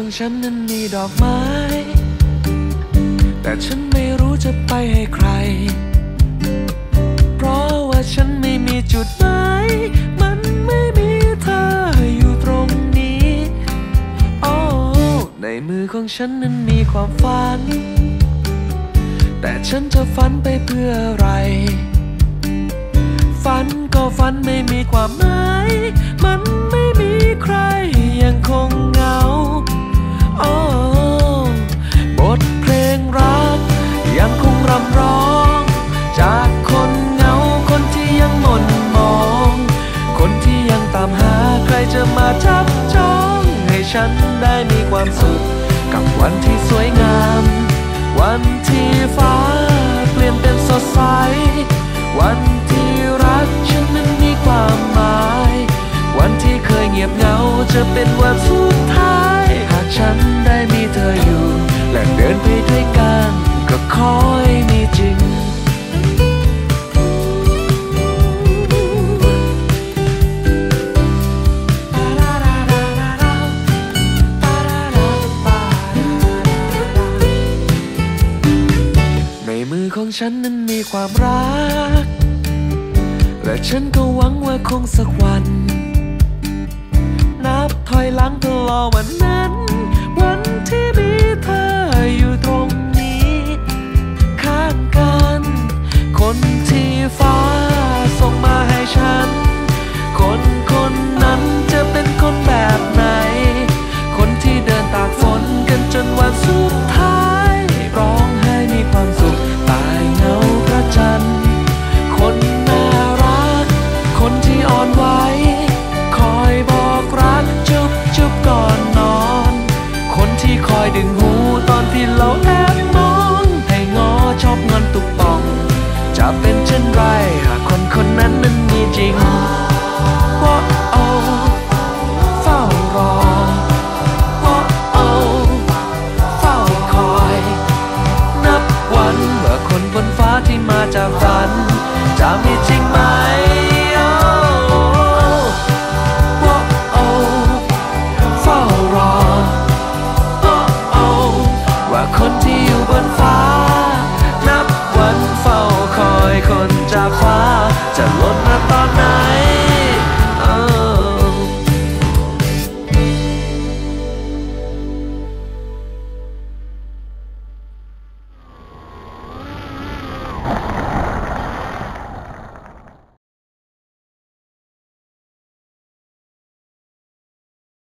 ของฉันนั้นมีดอกไม้ แต่ฉันไม่รู้จะไปให้ใคร เพราะว่าฉันไม่มีจุดหมายมันไม่มีเธออยู่ตรงนี้โอ้ในมือของฉันนั้นมีความฝัน แต่ฉันจะฝันไปเพื่ออะไร ฝันก็ฝันไม่มีความหมาย ยังตามหาใครจะมาจับจอง ให้ฉันได้มีความสุข กับวันที่สวยงาม วันที่ฟ้าเปลี่ยนเป็นสดใส วันที่รักฉันนั้นมีความหมาย วันที่เคยเงียบเหงาจะเป็นวันสุ ของฉันนั้นมีความรัก และฉันก็หวังว่าคงสักวัน นับถอยหลังตลอดวันนั้น จากฝันจะมีจริง